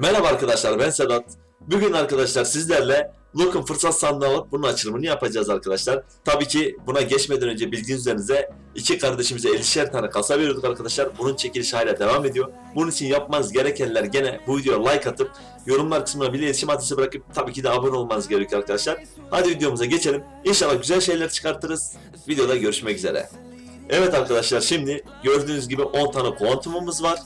Merhaba arkadaşlar ben Sedat. Bugün arkadaşlar sizlerle Look'un fırsat sandığı alıp bunun açılımını yapacağız arkadaşlar. Tabii ki buna geçmeden önce bildiğiniz üzerinize iki kardeşimize 50'şer tane kasa veriyorduk arkadaşlar. Bunun çekilişi hala devam ediyor. Bunun için yapmanız gerekenler gene bu videoya like atıp yorumlar kısmına bir iletişim adresi bırakıp tabii ki de abone olmanız gerekiyor arkadaşlar. Hadi videomuza geçelim. İnşallah güzel şeyler çıkartırız. Videoda görüşmek üzere. Evet arkadaşlar şimdi gördüğünüz gibi 10 tane kuantumumuz var.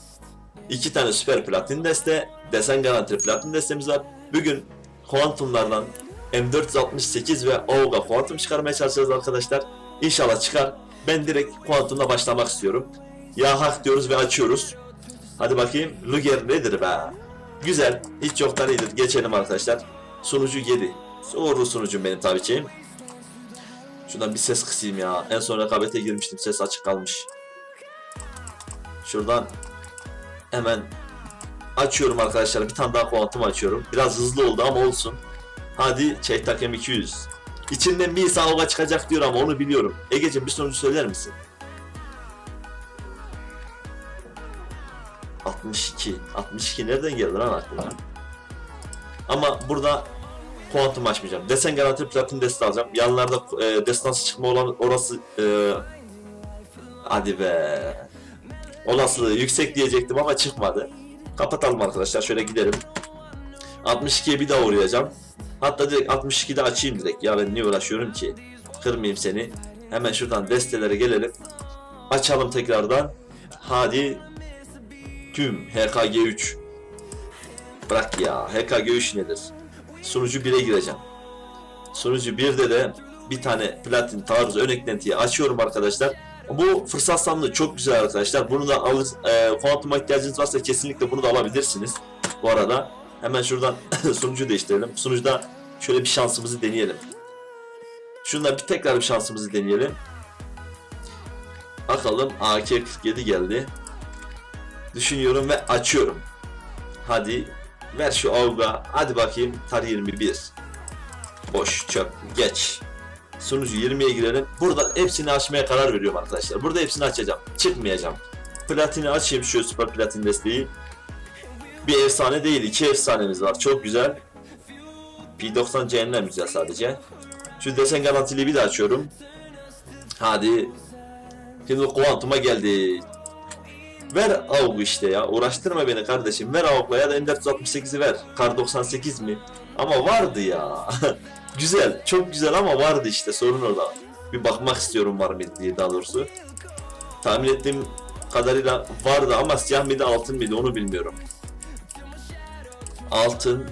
2 tane süper platin deste, desen garantili platin destemiz var. Bugün kuantumlardan M468 ve Auga kuantum çıkarmaya çalışacağız arkadaşlar. İnşallah çıkar. Ben direkt kuantumla başlamak istiyorum. Ya hak diyoruz ve açıyoruz. Hadi bakayım Luger nedir be? Güzel. Hiç yoktan iyidir. Geçelim arkadaşlar. Sunucu 7. Doğru sunucum benim tabii ki. Şuradan bir ses kısayım ya. En son rekabete girmiştim. Ses açık kalmış. Şuradan hemen açıyorum arkadaşlar. Bir tane daha kuantum açıyorum. Biraz hızlı oldu ama olsun. Hadi Çeytak M200. İçinden bir Saoga çıkacak diyor ama onu biliyorum. Egeciğim bir sonucu söyler misin? 62. 62 nereden geldi lan aklına? Ama burada kuantum açmayacağım. Desen garanti platin deste alacağım. Yanlarda e, destansı çıkma olan orası e, hadi be. Olasılığı yüksek diyecektim ama çıkmadı. Kapatalım arkadaşlar. Şöyle gidelim. 62'ye bir daha uğrayacağım. Hatta direkt 62'de açayım direkt. Ya ben niye uğraşıyorum ki? Kırmayayım seni. Hemen şuradan destelere gelelim. Açalım tekrardan. Hadi tüm HKG3. Bırak ya. HKG3 nedir? Sunucu 1'e gireceğim. Sunucu 1'de de bir tane platin taarruz ön eklentiyi açıyorum arkadaşlar. Bu fırsat sandığı çok güzel arkadaşlar. Bunu da alır, e, kuantuma ihtiyacınız varsa kesinlikle bunu da alabilirsiniz. Bu arada hemen şuradan sunucu değiştirelim. Sunucuda şöyle bir şansımızı deneyelim. Şundan bir tekrar bir şansımızı deneyelim. Bakalım AK-47 geldi. Düşünüyorum ve açıyorum. Hadi ver şu avga. Hadi bakayım tar 21. Boş çöp geç. Sunucu 20'ye girelim. Burada hepsini açmaya karar veriyorum arkadaşlar. Burada hepsini açacağım. Çıkmayacağım. Platini açayım şu süper platin desteği. Bir efsane değil. iki efsanemiz var. Çok güzel. P90 cehennem güzel sadece. Şu desen garantili bir de açıyorum. Hadi. Şimdi kuantuma geldi. Ver AUG işte ya. Uğraştırma beni kardeşim. Ver AUG'la ya da M468'i ver. Kar 98 mi? Ama vardı ya. güzel. Çok güzel ama vardı işte. Sorun orada. Bir bakmak istiyorum var mı diye daha doğrusu. Tahmin ettiğim kadarıyla vardı ama siyah mıydı altın mıydı onu bilmiyorum. Altın.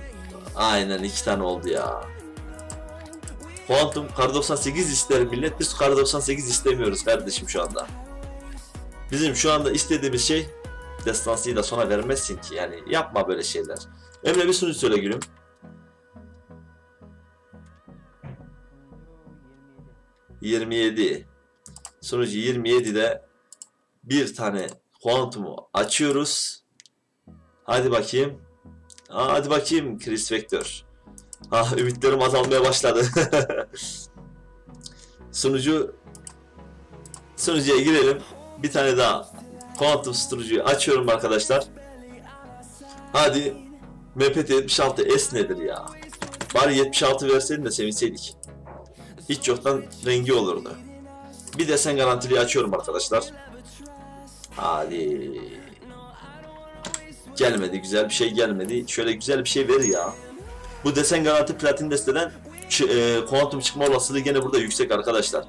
Aynen iki tane oldu ya. Quantum Kar 98 ister millet. Biz Kar 98 istemiyoruz kardeşim şu anda. Bizim şu anda istediğimiz şey destansıyı da sona vermezsin ki yani yapma böyle şeyler. Emre bir sonuç söyle gülüm. 27. Sonucu 27'de bir tane kuantumu açıyoruz. Hadi bakayım. Aa, hadi bakayım Chris Vector. Ah ümitlerim azalmaya başladı. Sunucu sunucuya girelim. Bir tane daha Quantum sunucuyu açıyorum arkadaşlar. Hadi MPT 76 S nedir ya? Bari 76 verseydin de sevinseydik. Hiç yoktan rengi olurdu. Bir desen garantili açıyorum arkadaşlar. Hadi. Gelmedi güzel bir şey gelmedi. Şöyle güzel bir şey ver ya. Bu desen garanti platin desteden e, kuantum çıkma olasılığı gene burada yüksek arkadaşlar.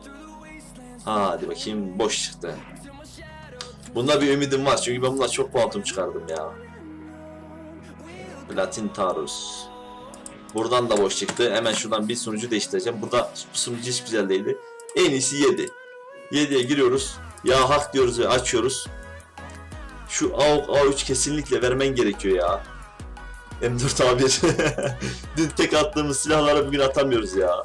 Hadi bakayım boş çıktı. Bunda bir ümidim var çünkü ben bundan çok kuantum çıkardım ya. Platin Taurus. Buradan da boş çıktı. Hemen şuradan bir sunucu değiştireceğim. Burada bu sunucu hiç güzel değildi. En iyisi 7. 7'ye giriyoruz. Ya hak diyoruz ve açıyoruz. Şu AUK A3 kesinlikle vermen gerekiyor ya. M4 A1. Dün tek attığımız silahlara bugün atamıyoruz ya.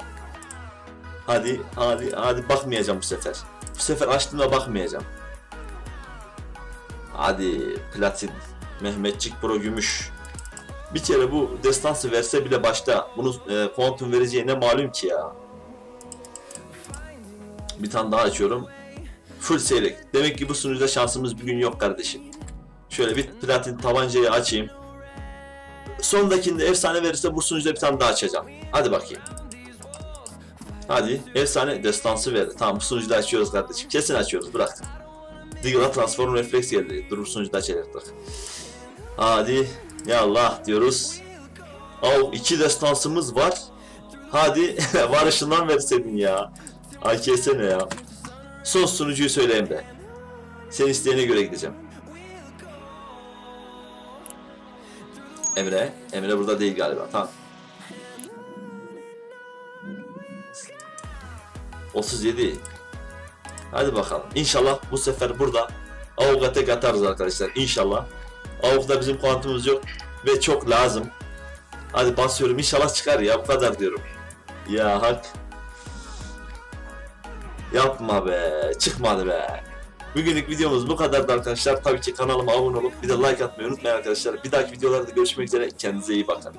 Hadi, hadi, hadi bakmayacağım bu sefer. Bu sefer açtığımda bakmayacağım. Hadi platin. Mehmetçik Pro gümüş. Bir kere bu destansı verse bile başta bunu e, kuantum vereceğine malum ki ya. Bir tane daha açıyorum. Full seyrek. Demek ki bu sunucuda şansımız bugün yok kardeşim. Şöyle bir platin tabancayı açayım. sondakinde efsane verirse bu sunucuda bir tane daha açacağım. Hadi bakayım. Hadi efsane destansı verdi. Tamam bu sunucuda açıyoruz kardeşim. Kesin açıyoruz bırak. Digla transform refleks geldi. Dur bu sunucuda açacaktık. Hadi ya Allah diyoruz. Av iki destansımız var. Hadi varışından verseydin ya. AKS ne ya? Son sunucuyu söyle Emre. Sen isteyene göre gideceğim. Emre. Emre burada değil galiba. Tamam. 37. Hadi bakalım. İnşallah bu sefer burada Avuk'a tek atarız arkadaşlar. İnşallah. Avrupa'da bizim kuantumumuz yok ve çok lazım. Hadi basıyorum inşallah çıkar ya bu kadar diyorum. Ya hak. Yapma be. Çıkmadı be. Bugünlük videomuz bu kadardı arkadaşlar. Tabii ki kanalıma abone olup bir de like atmayı unutmayın arkadaşlar. Bir dahaki videolarda görüşmek üzere. Kendinize iyi bakın.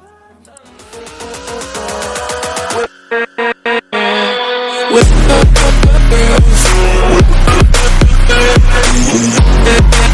With